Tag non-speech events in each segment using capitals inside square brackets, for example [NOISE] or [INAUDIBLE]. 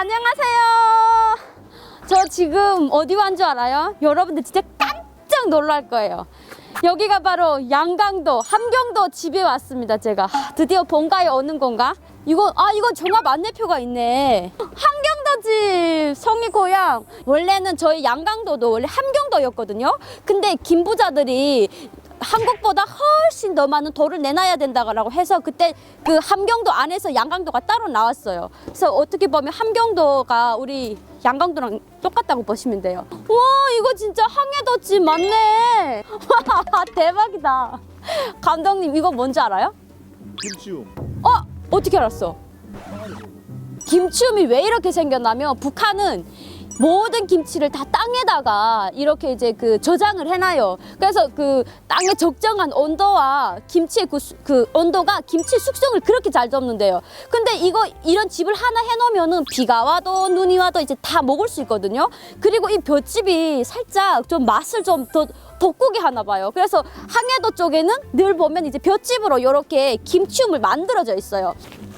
안녕하세요. 저 지금 어디 왔는 줄 알아요? 여러분들 진짜 깜짝 놀랄 거예요. 여기가 바로 양강도, 함경도 집에 왔습니다. 제가 하, 드디어 본가에 오는 건가? 이거 아 이거 종합 안내표가 있네. 함경도 집 성이 고향. 원래는 저희 양강도도 원래 함경도였거든요. 근데 김부자들이 한국보다 훨씬 더 많은 돌을 내놔야 된다고 해서 그때 그 함경도 안에서 양강도가 따로 나왔어요. 그래서 어떻게 보면 함경도가 우리 양강도랑 똑같다고 보시면 돼요. 와 이거 진짜 항해도집 맞네. 와 [LAUGHS] 대박이다. 감독님 이거 뭔지 알아요? 김치움. 어 어떻게 알았어? 김치움이 왜 이렇게 생겼냐면 북한은 모든 김치를 다 땅에다가 이렇게 이제 그 저장을 해놔요. 그래서 그 땅의 적정한 온도와 김치의 그, 수- 그 온도가 김치 숙성을 그렇게 잘 잡는데요. 근데 이거 이런 집을 하나 해놓으면은 비가 와도 눈이 와도 이제 다 먹을 수 있거든요. 그리고 이 볏집이 살짝 좀 맛을 좀 더 돋구게 하나 봐요. 그래서 항해도 쪽에는 늘 보면 이제 볏집으로 이렇게 김치움을 만들어져 있어요.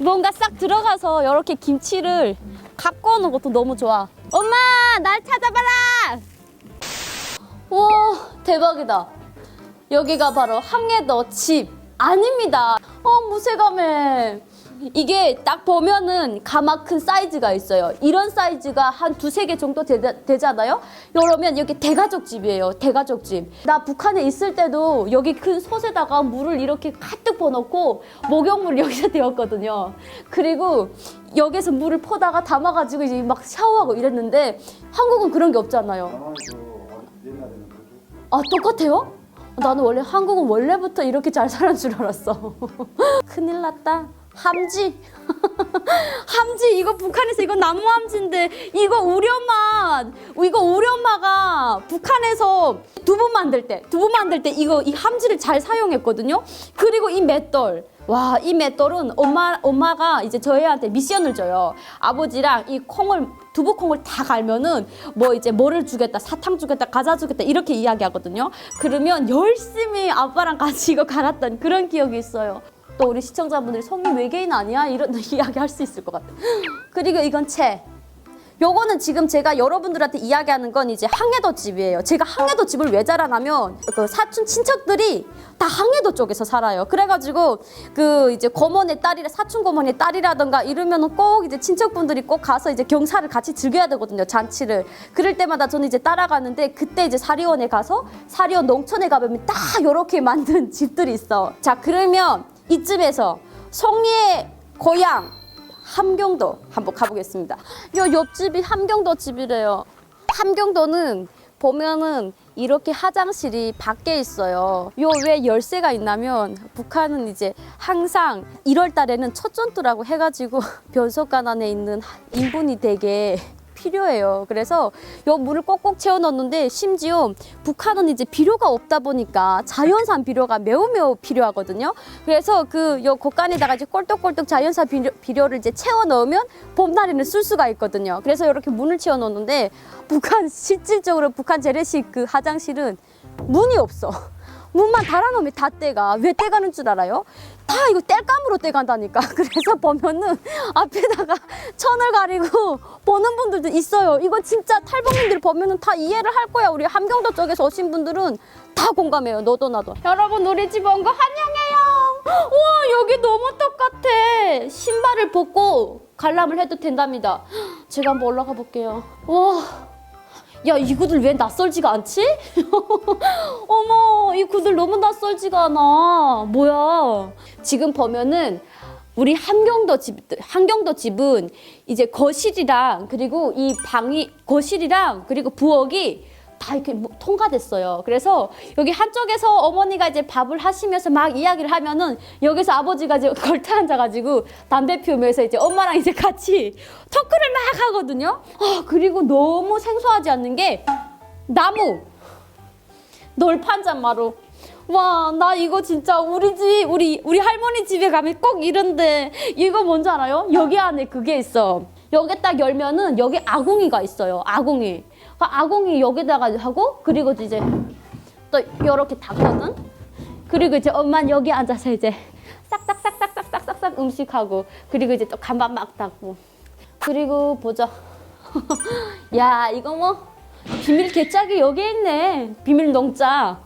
뭔가 싹 들어가서 이렇게 김치를 갖고 오는 것도 너무 좋아. 엄마, 날 찾아봐라! 와, 대박이다. 여기가 바로 항해도 집 아닙니다. 어, 무쇠감에. 이게 딱 보면은 가마 큰 사이즈가 있어요. 이런 사이즈가 한 두세 개 정도 되, 되잖아요? 그러면 여기 대가족 집이에요. 대가족 집. 나 북한에 있을 때도 여기 큰 솥에다가 물을 이렇게 가득 부어놓고 목욕물 여기서 [LAUGHS] 데웠거든요. 그리고 여기서 물을 퍼다가 담아가지고 이제 막 샤워하고 이랬는데 한국은 그런 게 없잖아요. 아 똑같아요? 나는 원래 한국은 원래부터 이렇게 잘 사는 줄 알았어. [LAUGHS] 큰일 났다. 함지. [LAUGHS] 함지 이거 북한에서 이거 나무 함지인데 이거 우리 엄마 이거 우리 엄마가 북한에서 두부 만들 때 두부 만들 때 이거 이 함지를 잘 사용했거든요. 그리고 이 맷돌 와 이 맷돌은 엄마 엄마가 이제 저희한테 미션을 줘요. 아버지랑 이 콩을 두부 콩을 다 갈면은 뭐 이제 뭐를 주겠다 사탕 주겠다 과자 주겠다 이렇게 이야기하거든요. 그러면 열심히 아빠랑 같이 이거 갈았던 그런 기억이 있어요. 또 우리 시청자분들이 성이 외계인 아니야 이런 [LAUGHS] 이야기 할 수 있을 것 같아. 그리고 이건 채. 요거는 지금 제가 여러분들한테 이야기하는 건 이제 항해도 집이에요. 제가 항해도 집을 왜 잘하냐면 그 사촌 친척들이 다 항해도 쪽에서 살아요. 그래가지고 그 이제 고모네 딸이라 사촌 고모네 딸이라던가 이러면은 꼭 이제 친척분들이 꼭 가서 이제 경사를 같이 즐겨야 되거든요. 잔치를. 그럴 때마다 저는 이제 따라가는데 그때 이제 사리원에 가서 사리원 농촌에 가보면 딱 요렇게 [LAUGHS] 만든 집들이 있어. 자 그러면 이쯤에서 송리의 고향 함경도 한번 가보겠습니다. 요 옆집이 함경도 집이래요. 함경도는 보면은 이렇게 화장실이 밖에 있어요. 요 왜 열쇠가 있냐면 북한은 이제 항상 1월 달에는 첫 전투라고 해가지고 [LAUGHS] 변속관 안에 있는 인분이 되게 필요해요. 그래서 요 물을 꼭꼭 채워 넣는데 심지어 북한은 이제 비료가 없다 보니까 자연산 비료가 매우 매우 필요하거든요. 그래서 그요 곳간에다가 이제 꼴떡꼴떡 자연산 비료, 비료를 이제 채워 넣으면 봄날에는 쓸 수가 있거든요. 그래서 이렇게 문을 채워 넣는데 북한 [LAUGHS] 실질적으로 북한 재래식 그 화장실은 문이 없어. 문만 달아놓으면 다 떼가. 왜 떼가는 줄 알아요? 다 이거 땔감으로 떼간다니까. [LAUGHS] 그래서 보면은 앞에다가 천을 가리고 보는 분들도 있어요. 이거 진짜 탈북민들 보면은 다 이해를 할 거야. 우리 함경도 쪽에서 오신 분들은 다 공감해요. 너도 나도. 여러분 우리 집 온 거 환영해요. [GASPS] 와 여기 너무 똑같아. 신발을 벗고 관람을 해도 된답니다. [GASPS] 제가 한번 올라가 볼게요. 와. 야, 이 구들 왜 낯설지가 않지? [LAUGHS] 어머, 이 구들 너무 낯설지가 않아. 뭐야. 지금 보면은 우리 함경도 집, 함경도 집은 이제 거실이랑 그리고 이 방이, 거실이랑 그리고 부엌이 다 이렇게 뭐 통과됐어요. 그래서 여기 한쪽에서 어머니가 이제 밥을 하시면서 막 이야기를 하면은 여기서 아버지가 이제 [LAUGHS] 걸터 앉아가지고 담배 피우면서 이제 엄마랑 이제 같이 토크를 막 하거든요. 아, 그리고 너무 생소하지 않는 게 나무. 널판잔마루. 와, 나 이거 진짜 우리 집, 우리, 우리 할머니 집에 가면 꼭 이런데, 이거 뭔지 알아요? 여기 안에 그게 있어. 여기 딱 열면은 여기 아궁이가 있어요. 아궁이. 그 아궁이 여기다가 하고, 그리고 이제 또 이렇게 닫거든? 그리고 이제 엄마는 여기 앉아서 이제 싹싹싹싹싹싹싹 음식하고, 그리고 이제 또 간밥 막 닦고. 그리고 보자. [LAUGHS] 야, 이거 뭐 비밀 개짝이 여기에 있네. 비밀 농장.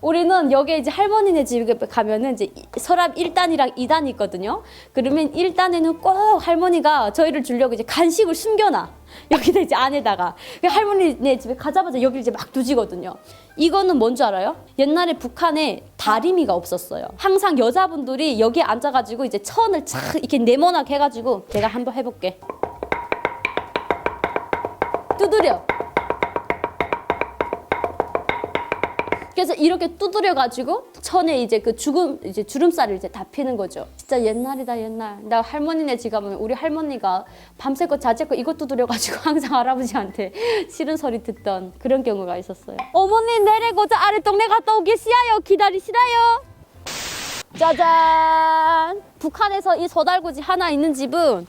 우리는 여기에 이제 할머니네 집에 가면은 이제 이- 서랍 1단이랑 2단이 있거든요. 그러면 1단에는 꼭 할머니가 저희를 주려고 이제 간식을 숨겨놔. 여기다 이제 안에다가. 그 할머니네 집에 가자마자 여기 이제 막 두지거든요. 이거는 뭔 줄 알아요? 옛날에 북한에 다리미가 없었어요. 항상 여자분들이 여기에 앉아가지고 이제 천을 착 이렇게 네모나게 해가지고 내가 한번 해볼게. 두드려. 그래서 이렇게 두드려 가지고 천에 이제 그 죽음 이제 주름살을 이제 다 피는 거죠. 진짜 옛날이다 옛날. 나 할머니네 집 가면 우리 할머니가 밤새껏 자재껏 이것 두드려 가지고 [LAUGHS] 항상 할아버지한테 싫은 소리 듣던 그런 경우가 있었어요. 어머니 내리고자 아래 동네 갔다 오기 싫어요. 기다리시라요. 짜잔. 북한에서 이 소달구지 하나 있는 집은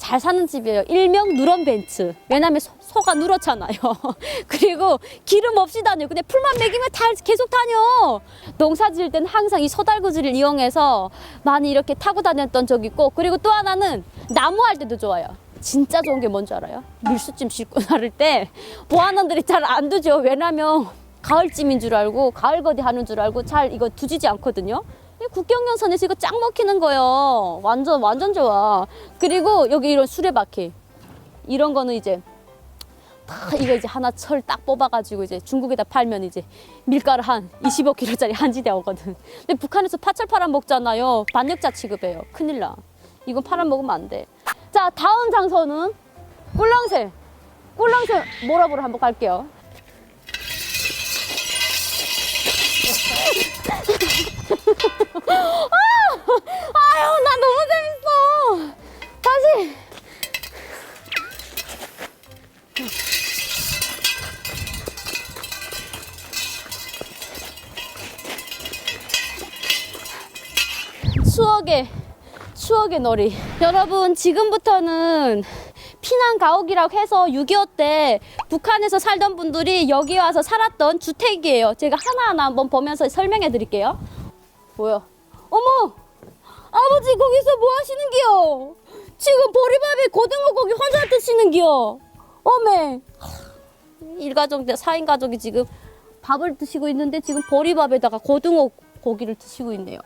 잘 사는 집이에요. 일명 누런 벤츠. 왜냐면 소, 소가 누렇잖아요. [LAUGHS] 그리고 기름 없이 다녀요. 근데 풀만 먹이면 다 계속 다녀. 농사 지을 때는 항상 이 소달구지를 이용해서 많이 이렇게 타고 다녔던 적이 있고 그리고 또 하나는 나무 할 때도 좋아요. 진짜 좋은 게 뭔지 알아요? 밀수찜 싣고 [LAUGHS] 나를 때 보안원들이 잘 안 두죠. 왜냐면 가을찜인 줄 알고 가을 거디 하는 줄 알고 잘 이거 두지지 않거든요. 이 국경연선에서 이거 짱 먹히는 거예요. 완전 완전 좋아. 그리고 여기 이런 수레바퀴 이런 거는 이제 다 이거 이제 하나 철 딱 뽑아가지고 이제 중국에다 팔면 이제 밀가루 한 25kg짜리 한 지대 오거든. 근데 북한에서 파철 팔아 먹잖아요. 반역자 취급해요. 큰일 나. 이건 팔아 먹으면 안 돼. 자 다음 장소는 꿀렁새. 꿀렁새 몰아보러 한번 갈게요. [LAUGHS] 아유, 나 너무 재밌어. 다시. 추억의 추억의 놀이. 여러분 지금부터는 피난 가옥이라고 해서 6.25 때 북한에서 살던 분들이 여기 와서 살았던 주택이에요. 제가 하나하나 한번 보면서 설명해 드릴게요. 뭐야? 어머! 아버지 거기서 뭐 하시는기요? 지금 보리밥에 고등어 고기 혼자 드시는기요? 어메 일가족, 4인 가족이 지금 밥을 드시고 있는데 지금 보리밥에다가 고등어 고기를 드시고 있네요.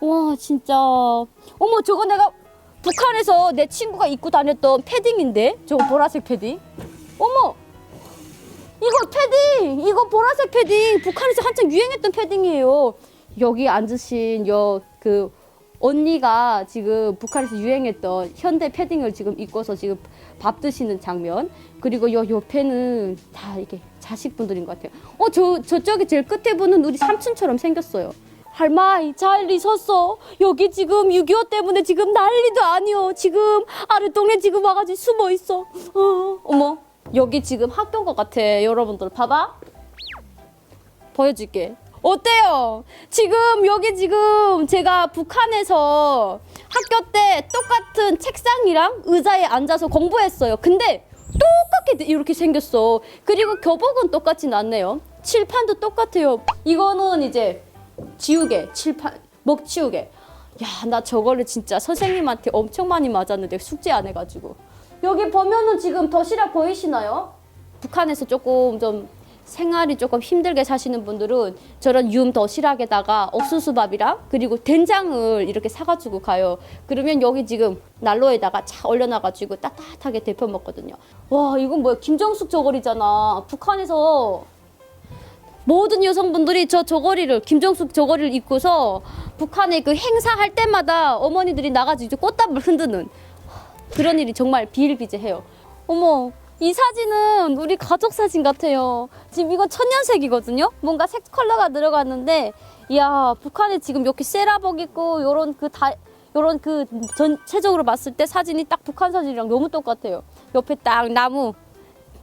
와 진짜 어머 저거 내가 북한에서 내 친구가 입고 다녔던 패딩인데 저거 보라색 패딩 어머 이거 패딩 이거 보라색 패딩 북한에서 한창 유행했던 패딩이에요 여기 앉으신 여 그 언니가 지금 북한에서 유행했던 현대 패딩을 지금 입고서 지금 밥 드시는 장면. 그리고 요 옆에는 다 이게 자식분들인 것 같아요. 어 저 저쪽에 제일 끝에 분은 우리 삼촌처럼 생겼어요. 할머니 잘 있었어? 여기 지금 6.25 때문에 지금 난리도 아니오. 지금 아래 동네 지금 와가지고 숨어 있어. 어, 어머 여기 지금 학교인 것 같아. 여러분들 봐봐. 보여줄게 어때요? 지금 여기 지금 제가 북한에서 학교 때 똑같은 책상이랑 의자에 앉아서 공부했어요. 근데 똑같게 이렇게 생겼어. 그리고 교복은 똑같진 않네요. 칠판도 똑같아요. 이거는 이제 지우개, 칠판, 먹치우개. 야, 나 저거를 진짜 선생님한테 엄청 많이 맞았는데 숙제 안 해가지고. 여기 보면은 지금 도시락 보이시나요? 북한에서 조금 좀 생활이 조금 힘들게 사시는 분들은 저런 유음 도시락에다가 옥수수밥이랑 그리고 된장을 이렇게 사가지고 가요. 그러면 여기 지금 난로에다가 차 올려놔가지고 따뜻하게 데펴 먹거든요. 와 이건 뭐야 김정숙 저고리잖아. 북한에서 모든 여성분들이 저 저고리를 김정숙 저고리를 입고서 북한에 그 행사할 때마다 어머니들이 나가지고 꽃다발 흔드는 그런 일이 정말 비일비재해요. 어머, 이 사진은 우리 가족 사진 같아요. 지금 이건 천년색이거든요. 뭔가 색 컬러가 들어갔는데, 이야 북한에 지금 이렇게 세라복 있고 요런 그 다. 요런 그 전체적으로 봤을 때 사진이 딱 북한 사진이랑 너무 똑같아요. 옆에 딱 나무,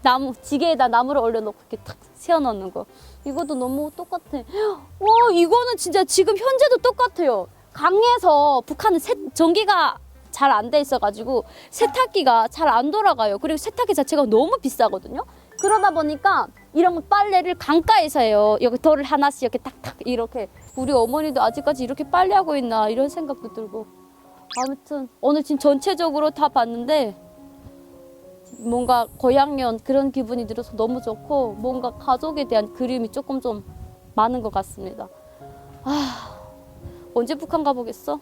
나무 지게에다 나무를 올려놓고 이렇게 탁 세워놓는 거. 이것도 너무 똑같아. [GASPS] 와 이거는 진짜 지금 현재도 똑같아요. 강에서 북한은 세, 전기가 잘 안 돼 있어가지고 세탁기가 잘 안 돌아가요. 그리고 세탁기 자체가 너무 비싸거든요. 그러다 보니까 이런 빨래를 강가에서 해요. 여기 돌을 하나씩 이렇게 탁탁 이렇게 우리 어머니도 아직까지 이렇게 빨래하고 있나 이런 생각도 들고 아무튼 오늘 지금 전체적으로 다 봤는데 뭔가 고향년 그런 기분이 들어서 너무 좋고 뭔가 가족에 대한 그리움이 조금 좀 많은 것 같습니다. 아 언제 북한 가보겠어?